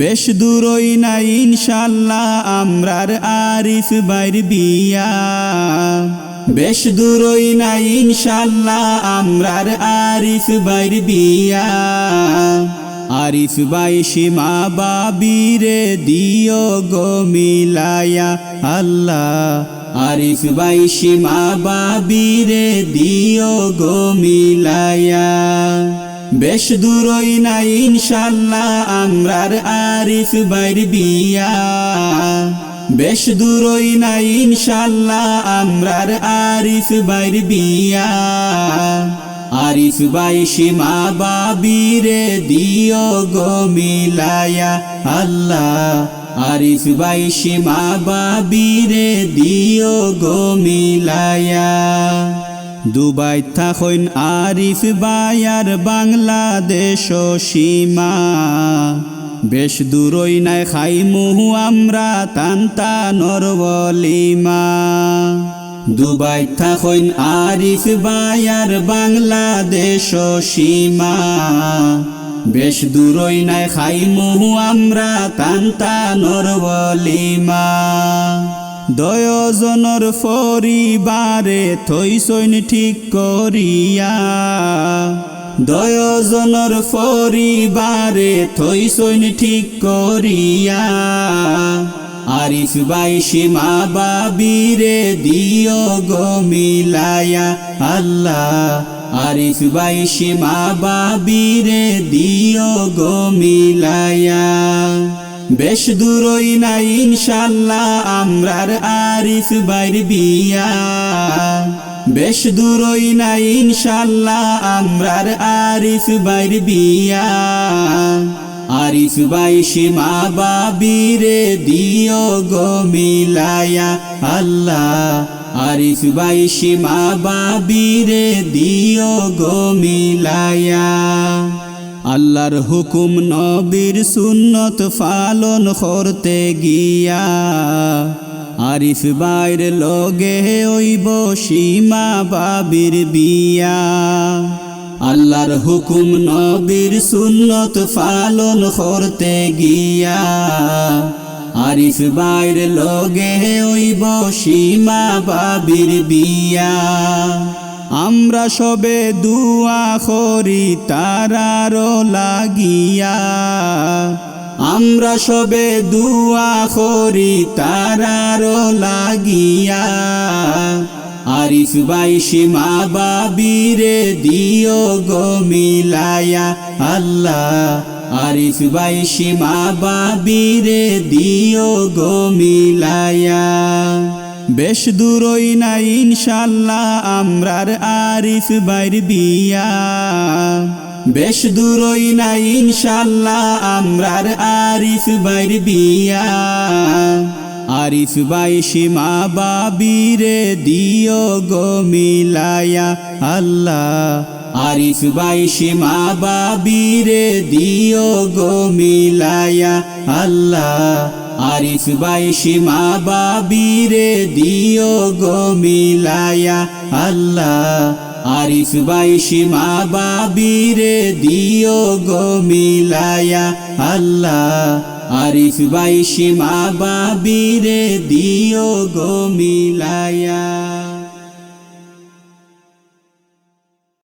বেশ দূরই না ইনশাল্লাহ আমরার আরিফ বাইর বিয়া। বেশ দূরই না ইনশাল্লাহ আমরার আরিফ বাইর বিয়া। আরিফ বাই সীমা বাবিরে দিও গো মিলায়া আল্লাহ। আরিফ বাই সীমা বাবিরে দিও গো মিলায়া। বেশ দূরই না ইনশাল্লাহ আমরার আরিফ বাইর বিয়া। বেশ দূরই না ইনশাল্লাহ আমরার আরিফ বাইর বিয়া। আরিফ বাই সীমা বাবিরে দিও গো মিলায়া আল্লাহ। আরিফ বাই সীমা বাবিরে দিও গো মিলায়া। দুবাই থাকইন আরিফ বায়ার বাংলাদেশ সীমা। বেশ দূরই নাই খাই মুহু আমরা তান্তা নরবলিমা। দুবাই থাকইন আরিফ বায়ার বাংলাদেশ সীমা। বেশ দূরই নাই খাই মুহু আমরা তান্তা নরবলিমা। দয়জনৰ ফরিবারে থৈছইন ঠিক করিয়া। দয়জনৰ ফরিবারে থৈছইন ঠিক করিয়া। আরিফ বাই সীমা বাবিরে দিও গো মিলায়া আল্লাহ। আরিফ বাই সীমা বাবিরে দিও গো মিলায়া। বেশ দূরই না ইনশাল্লাহ, আমরার আরিফ বাইর বিয়া। বেশ দূরই না ইনশাল্লাহ, আমরার আরিফ বাইর বিয়া। আরিফ বাই সীমা বাবিরে দিও গো মিলায়া আল্লাহ। আরিফ বাই সীমা বাবিরে দিও গো মিলায়া। আল্লাহর হুকুম নবীর সুন্নত পালন করতে গিয়া আরিফ বাইর লগে ওইব সীমা বাবির বিয়া। আল্লাহর হুকুম নবীর সুন্নত পালন করতে গিয়া আরিফ বাইর লগে ওইব সীমা বাবির বিয়া। আমরা সবে দুয়া করি, তারারও লাগিয়া। আমরা সবে দুয়া করি, তারারও লাগিয়া। আরিফ বাই সীমা বাবিরে দিও গো মিলায়া আল্লাহ। আরিফ বাই সীমা বাবিরে দিও গো মিলায়া। বেশ দূরই না ইনশাল্লাহ আমরার আরিফ বাইর বিয়া বেশ দূরই না ইনশাল্লাহ আমরার আরিফ বাইর বিয়া আরিফ বাই সীমা বাবিরে দিও গো মিলায়া আল্লাহ। আরিফ বাই সীমা বাবিরে দিও গো মিলায়া আল্লাহ। আরিফ বাই সীমা বাবিরে দিও গো মিলায়া আল্লাহ। আরিফ বাই সীমা বাবিরে দিও গো মিলায়া আল্লাহ। আরিফ বাই সীমা বাবিরে দিও গো মিলায়া।